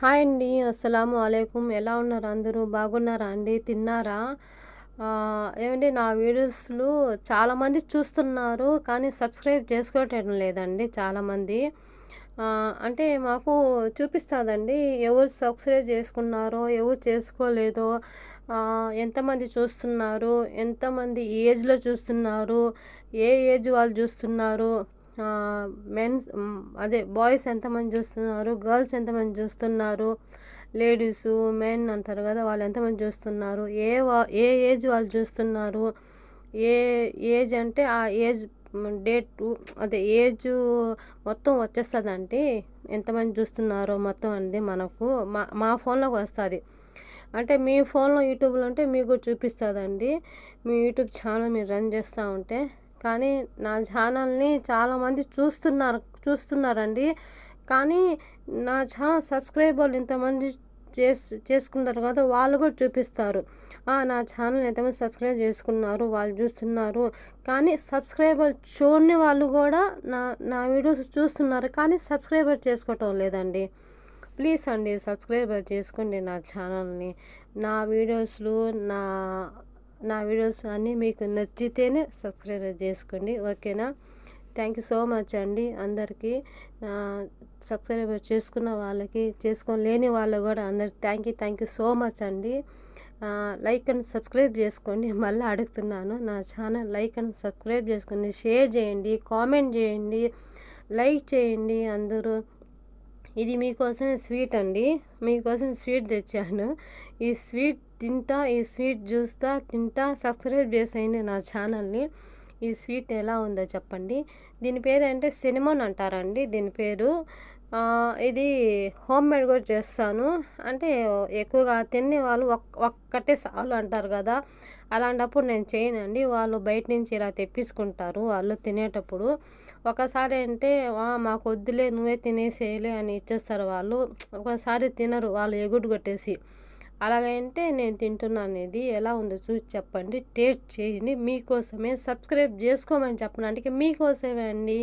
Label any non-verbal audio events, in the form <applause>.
Hi అండి. అస్సలాము అలైకుం. ఎలా ఉన్నారు అందరూ? బాగున్నారా అండి? తిన్నారా? ఏమండి నా వీడియోస్లు చాలామంది చూస్తున్నారు కానీ సబ్స్క్రైబ్ చేసుకోవటం లేదండి చాలామంది. అంటే మాకు చూపిస్తుందండి ఎవరు సబ్స్క్రైబ్ చేసుకున్నారో ఎవరు చేసుకోలేదో ఎంతమంది చూస్తున్నారు ఎంతమంది ఏజ్లో చూస్తున్నారు ఏ ఏజ్ వాళ్ళు చూస్తున్నారు మెన్స్ అదే బాయ్స్ ఎంతమంది చూస్తున్నారు? గర్ల్స్ ఎంతమంది చూస్తున్నారు? లేడీస్ మెన్ అంటారు కదా వాళ్ళు ఎంతమంది చూస్తున్నారు? ఏ వా- ఏ ఏజ్ వాళ్ళు చూస్తున్నారు? ఏ ఏజ్ అంటే ఆ ఏజ్ డేట్ అదే ఏజ్ మొత్తం వచ్చేస్తుందండి ఎంతమంది చూస్తున్నారో మొత్తం అనేది మనకు మా మా ఫోన్లోకి వస్తుంది. అంటే మీ ఫోన్లో యూట్యూబ్లో ఉంటే మీకు చూపిస్తుందండి. మీ యూట్యూబ్ ఛానల్ మీరు రన్ చేస్తూ ఉంటే కానీ నా ఛానల్ని చాలామంది చూస్తున్నారు చూస్తున్నారండి. కానీ నా ఛానల్ సబ్స్క్రైబర్లు ఇంతమంది చేసు చేసుకుంటారు కదా వాళ్ళు కూడా చూపిస్తారు. నా ఛానల్ ఎంతమంది సబ్స్క్రైబ్ చేసుకున్నారు వాళ్ళు చూస్తున్నారు. కానీ సబ్స్క్రైబర్ చూడని వాళ్ళు కూడా నా నా వీడియోస్ చూస్తున్నారు. కానీ సబ్స్క్రైబర్ చేసుకోవటం లేదండి. ప్లీజ్ అండి సబ్స్క్రైబర్ చేసుకోండి నా ఛానల్ని. నా వీడియోస్లు నా నా వీడియోస్ అన్నీ మీకు నచ్చితేనే సబ్స్క్రైబ్ చేసుకోండి ఓకేనా? థ్యాంక్ యూ సో మచ్ అండి. అందరికీ సబ్స్క్రైబర్ చేసుకున్న వాళ్ళకి చేసుకోలేని వాళ్ళు కూడా అందరికి thank you thank you so much అండి. లైక్ అండ్ సబ్స్క్రైబ్ చేసుకోండి. <laughs> మళ్ళీ అడుగుతున్నాను నా ఛానల్ లైక్ అండ్ సబ్స్క్రైబ్ చేసుకోండి షేర్ చేయండి కామెంట్ చేయండి లైక్ చేయండి అందరూ. ఇది మీకోసం స్వీట్ అండి. మీకోసం స్వీట్ తెచ్చాను. ఈ స్వీట్ తింటా ఈ స్వీట్ చూస్తా తింటా సబ్స్క్రైబ్ చేసేయండి నా ఛానల్ని. ఈ స్వీట్ ఎలా ఉందో చెప్పండి. దీని పేరు అంటే సినిమాన్ అంటారండి. దీని పేరు ఇది హోమ్ మేడ్ కూడా చేస్తాను. అంటే ఎక్కువగా తినే వాళ్ళు ఒక్ ఒక్కటే సాలు అంటారు కదా. అలాంటప్పుడు నేను చేయనండి. వాళ్ళు బయట నుంచి ఇలా తెప్పించుకుంటారు వాళ్ళు తినేటప్పుడు. ఒకసారి అంటే మాకు వద్దులే నువ్వే తినేసేయలే అని ఇచ్చేస్తారు వాళ్ళు. ఒకసారి తినరు వాళ్ళు ఎగుడు కొట్టేసి అలాగంటే నేను తింటున్నాను ఇది. ఎలా ఉందో చూసి చెప్పండి. టేస్ట్ చేయండి. మీకోసమే సబ్స్క్రైబ్ చేసుకోమని చెప్పడానికి మీకోసమే అండి.